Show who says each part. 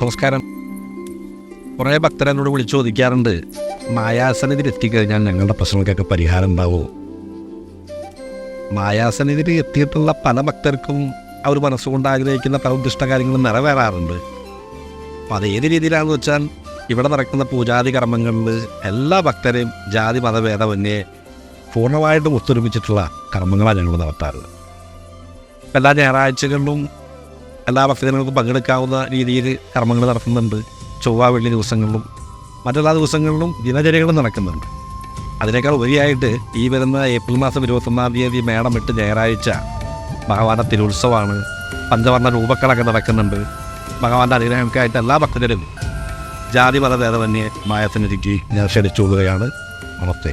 Speaker 1: നമസ്കാരം. കുറേ ഭക്തരെന്നോട് വിളിച്ചു ചോദിക്കാറുണ്ട് മായാസനത്തിൽ എത്തിക്കഴിഞ്ഞാൽ ഞങ്ങളുടെ പ്രശ്നങ്ങൾക്കൊക്കെ പരിഹാരം ഉണ്ടാവുമോ മായാസനത്തിൽ എത്തിയിട്ടുള്ള പല ഭക്തർക്കും അവർ മനസ്സുകൊണ്ട് ആഗ്രഹിക്കുന്ന പല ഉദ്ദിഷ്ട കാര്യങ്ങളും നിറവേറാറുണ്ട്. അപ്പോൾ അത് ഏത് രീതിയിലാണെന്ന് വെച്ചാൽ ഇവിടെ നടക്കുന്ന പൂജാതി കർമ്മങ്ങളിൽ എല്ലാ ഭക്തരെയും ജാതി മതഭേദമന്യേ പൂർണമായിട്ടും ഒത്തൊരുമിച്ചിട്ടുള്ള കർമ്മങ്ങളാണ് ഞങ്ങൾ നടത്താറുള്ളത് എല്ലാ ഞായറാഴ്ചകളിലും എല്ലാ ഭക്തജനങ്ങൾക്കും പങ്കെടുക്കാവുന്ന രീതിയിൽ കർമ്മങ്ങൾ നടത്തുന്നുണ്ട്. ചൊവ്വ വെള്ളി ദിവസങ്ങളിലും മറ്റെല്ലാ ദിവസങ്ങളിലും ദിനചര്യകളും നടക്കുന്നുണ്ട്. അതിനേക്കാൾ ഉപരിയായിട്ട് ഈ വരുന്ന ഏപ്രിൽ മാസം ഇരുപത്തൊന്നാം തീയതി മേടം എട്ട് ഞായറാഴ്ച ഭഗവാന്റെ തിരുത്സവമാണ് പഞ്ചവർണ രൂപക്കളൊക്കെ നടക്കുന്നുണ്ട്. ഭഗവാന്റെ അനുഗ്രഹമൊക്കെയായിട്ട് എല്ലാ ഭക്തരും ജാതി മതഭേദമന്യേ മായത്തിനൊരുക്കി ഞാൻ ക്ഷണിച്ചുകൊള്ളുകയാണ് നമസ്തേ.